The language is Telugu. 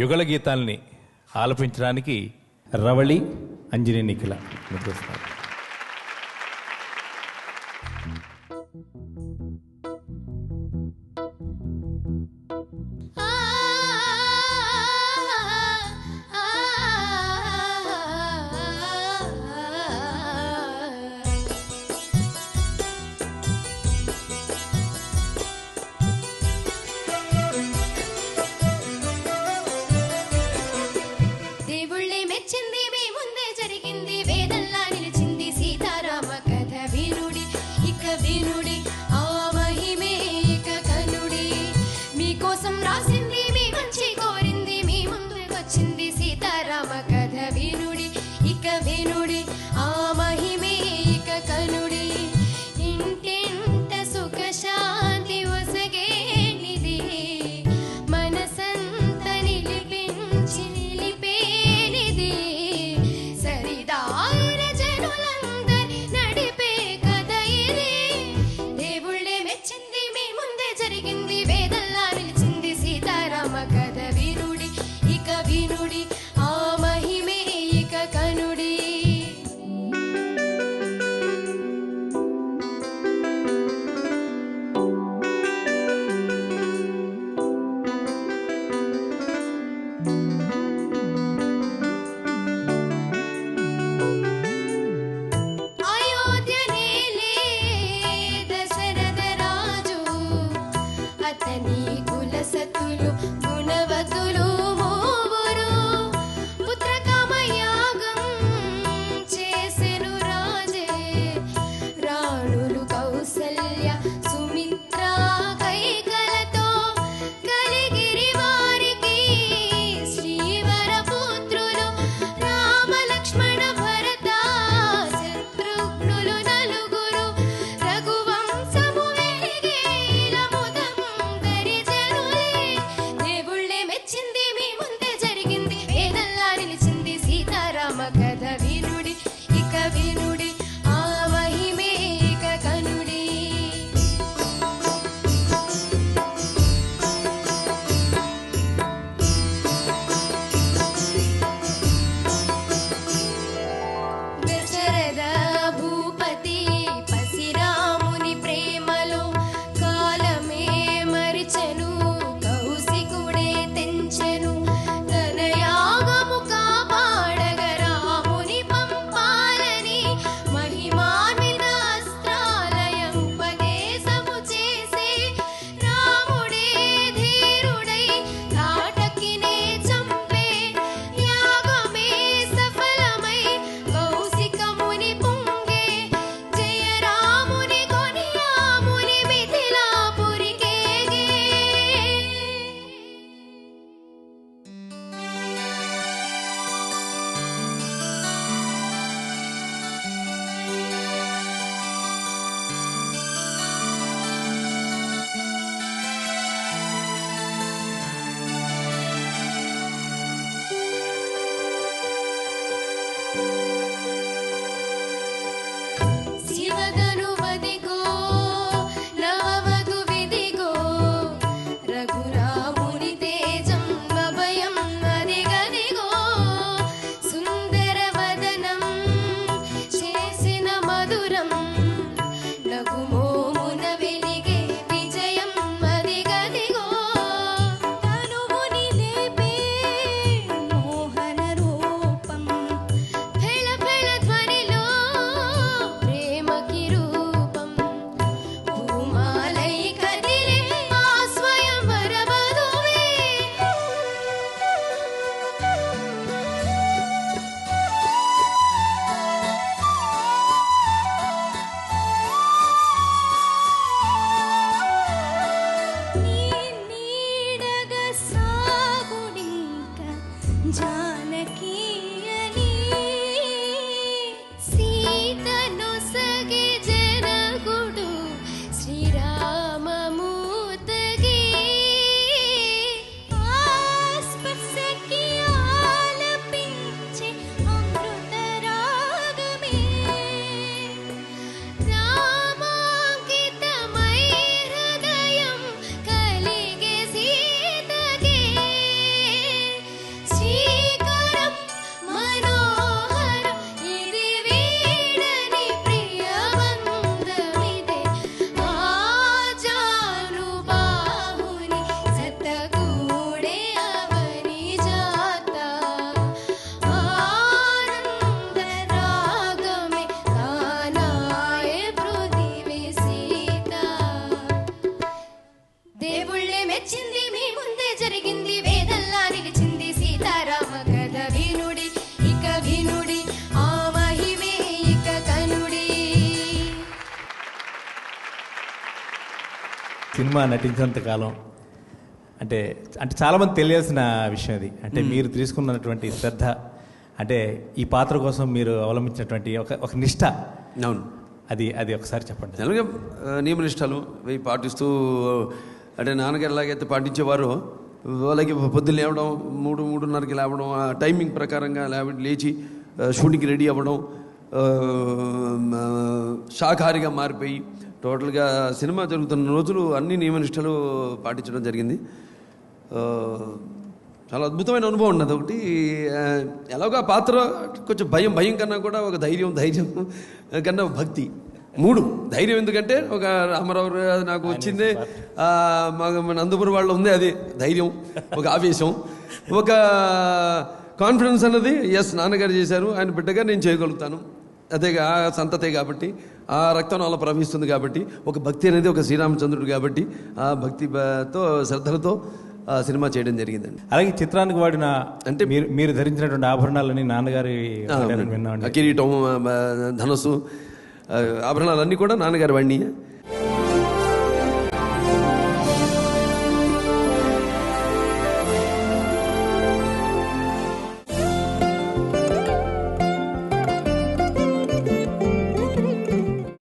యుగళ గీతాల్ని ఆలపించడానికి రవళి అంజనీ నిఖిల ముందుకొస్తున్నారు. camino సినిమా నటించినంత కాలం. అంటే అంటే చాలామంది తెలియాల్సిన విషయం అది. అంటే మీరు తీసుకున్నటువంటి శ్రద్ధ అంటే ఈ పాత్ర కోసం మీరు అవలంబించినటువంటి ఒక ఒక నిష్ట. అవును. అది అది ఒకసారి చెప్పండి. ఆ, నియమనిష్టాలు అవి పాటిస్తూ అంటే నాన్నగారు ఎలాగైతే పాటించేవారో వాళ్ళకి పొద్దున్న లేవడం మూడు మూడున్నరకి లేవడం ఆ టైమింగ్ ప్రకారంగా లేవ లేచి షూటింగ్కి రెడీ అవ్వడం శాకాహారిగా మారిపోయి టోటల్గా సినిమా జరుగుతున్న రోజులు అన్ని నియమనిష్టలు పాటించడం జరిగింది. చాలా అద్భుతమైన అనుభవం ఉన్నది ఒకటి. ఎలాగో ఆ పాత్ర కొంచెం భయం భయం కన్నా కూడా ఒక ధైర్యం ధైర్యం కన్నా భక్తి. మూడు. ధైర్యం ఎందుకంటే ఒక రామారావు నాకు వచ్చిందే. మన నందపురం వాళ్ళు ఉంది అది. ధైర్యం ఒక ఆవేశం. ఒక కాన్ఫిడెన్స్ అన్నది ఎస్ నాన్నగారు చేశారు. ఆయన బిడ్డగా నేను చేయగలుగుతాను. అదే ఆ సంతతే కాబట్టి. ఆ రక్తం అలా ప్రవహిస్తుంది కాబట్టి ఒక భక్తి అనేది ఒక శ్రీరామచంద్రుడు కాబట్టి ఆ భక్తితో శ్రద్ధలతో సినిమా చేయడం జరిగిందండి. అలాగే చిత్రానికి వాడిన అంటే- మీరు మీరు ధరించినటువంటి ఆభరణాలని నాన్నగారి ఆ కిరీటం ధనస్సు ఆభరణాలన్నీ కూడా నాన్నగారు వాడిని